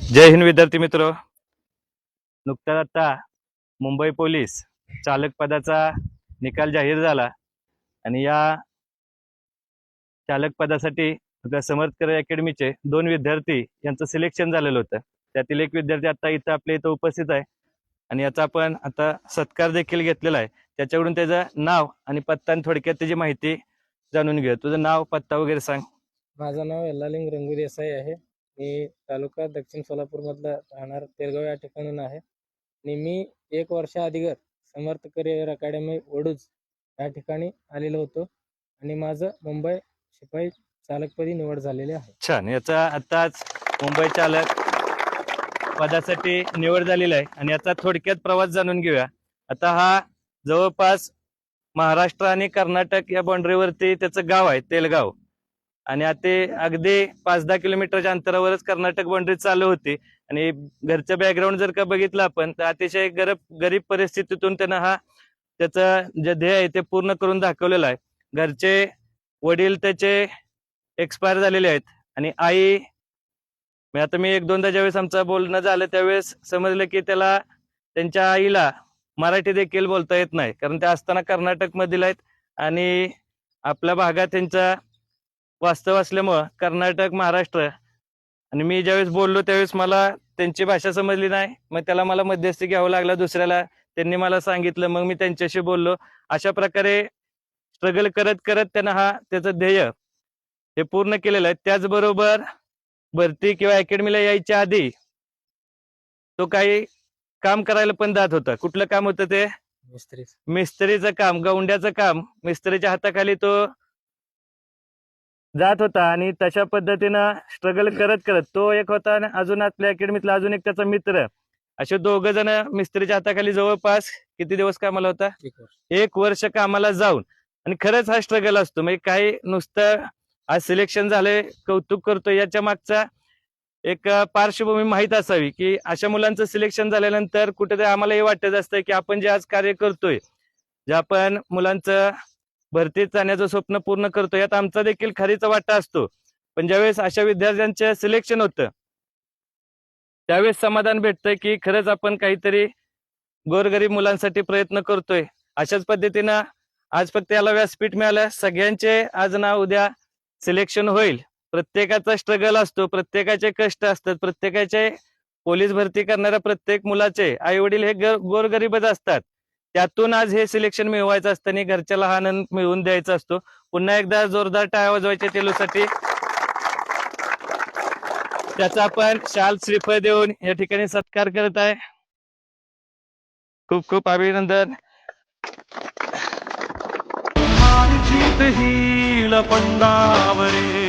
जय हिंद विद्यार्थी मित्र. नुकताच आता मुंबई पोलीस चालक पदाचा निकाल जाहीर झाला आणि या चालक पदासाठी आपल्या समर्थकर अकॅडमीचे दोन विद्यार्थी यांचं सिलेक्शन झालेलं होतं. त्यातील एक विद्यार्थी आता इथं आपल्या इथं उपस्थित आहे आणि याचा आपण आता सत्कार देखील घेतलेला आहे. त्याच्याकडून त्याचं नाव आणि पत्ता आणि थोडक्यात त्याची माहिती जाणून घेऊ. तुझं नाव पत्ता वगैरे सांग. माझं नाव यल्लालिंग रंगू देसाई आहे. मी तालुका दक्षिण सोलापूर मधला राहणार तेलगाव या ठिकाणून आहे. आणि मी एक वर्ष अगोदर समर्थ करिअर अकॅडमी वडूज या ठिकाणी आलेलो होतो. आणि माझं मुंबई शिपाई चालकपदी निवड झालेली आहे. छान. याचा आताच मुंबई चालक पदासाठी निवड झालेली आहे. आणि याचा थोडक्यात प्रवास जाणून घेऊया. आता हा जवळपास महाराष्ट्र आणि कर्नाटक या बाउंड्रीवरती त्याचं गाव आहे तेलगाव. आणि आता अगदी पाच दहा किलोमीटरच्या अंतरावरच कर्नाटक बाउंड्री चालू होती. आणि घरचं बॅकग्राऊंड जर का बघितलं आपण तर अतिशय गरीब गरीब परिस्थितीतून त्यांना हा त्याचं जे ध्येय आहे ते पूर्ण करून दाखवलेलं आहे. घरचे वडील त्याचे एक्सपायर झालेले आहेत. आणि आई मी आता मी एक दोनदा ज्यावेळेस आमचं बोलणं झालं त्यावेळेस समजलं की त्याला त्यांच्या आईला मराठी देखील बोलता येत नाही. कारण ते असताना कर्नाटकमधील आहेत. आणि आपल्या भागात त्यांचा वास्तव असल्यामुळं कर्नाटक महाराष्ट्र आणि मी ज्यावेळेस बोललो त्यावेळेस मला त्यांची भाषा समजली नाही. मग त्याला मला मध्यस्थी घ्यावं लागला दुसऱ्याला. त्यांनी मला सांगितलं मग मी त्यांच्याशी बोललो. अशा प्रकारे स्ट्रगल करत करत त्यानं हा त्याचं ध्येय हे पूर्ण केलेलं आहे. त्याचबरोबर भरती किंवा अकॅडमीला यायच्या आधी तो काही काम करायला पण जात होता. कुठलं काम होतं ते? मिस्त्री. मिस्त्रीचं काम गौंड्याचं काम. मिस्त्रीच्या हाताखाली तो जात होता आणि तशा पद्धतीनं स्ट्रगल करत करत तो एक होता आणि अजून आपल्या अकॅडमीतला अजून एक त्याचा मित्र. असे दोघ जण मिस्त्रीच्या हाताखाली जवळपास किती दिवस कामाला होता? एक वर्ष. कामाला जाऊन. आणि खरंच हा स्ट्रगल असतो. म्हणजे काही नुसतं आज सिलेक्शन झालंय कौतुक करतो याच्या मागचा एक पार्श्वभूमी माहीत असावी की अशा मुलांचं सिलेक्शन झाल्यानंतर कुठेतरी आम्हाला हे वाटत असतं की आपण जे आज कार्य करतोय जे आपण मुलांचं भरतीत जाण्याचं स्वप्न पूर्ण करतो यात आमचा देखील खरीचा वाटा असतो. पण ज्यावेळेस अशा विद्यार्थ्यांचं सिलेक्शन होतं त्यावेळेस समाधान भेटतंय की खरंच आपण काहीतरी गोरगरीब मुलांसाठी प्रयत्न करतोय. अशाच पद्धतीनं आज फक्त याला व्यासपीठ मिळालं. सगळ्यांचे आज ना उद्या सिलेक्शन होईल. प्रत्येकाचा स्ट्रगल असतो प्रत्येकाचे कष्ट असतात प्रत्येकाचे पोलीस भरती करणाऱ्या प्रत्येक मुलाचे आई वडील हे गोरगरीबच असतात. त्यातून आज हे सिलेक्शन मिळवायचं असतं आणि घरच्याला हा आनंद मिळवून द्यायचा असतो. पुन्हा एकदा जोरदार टाळ्या वाजवायच्या तेलूसाठी त्याचा आपण शाल श्रीफळ देऊन या ठिकाणी सत्कार करत आहे. खूप खूप अभिनंदन. पंडावरे.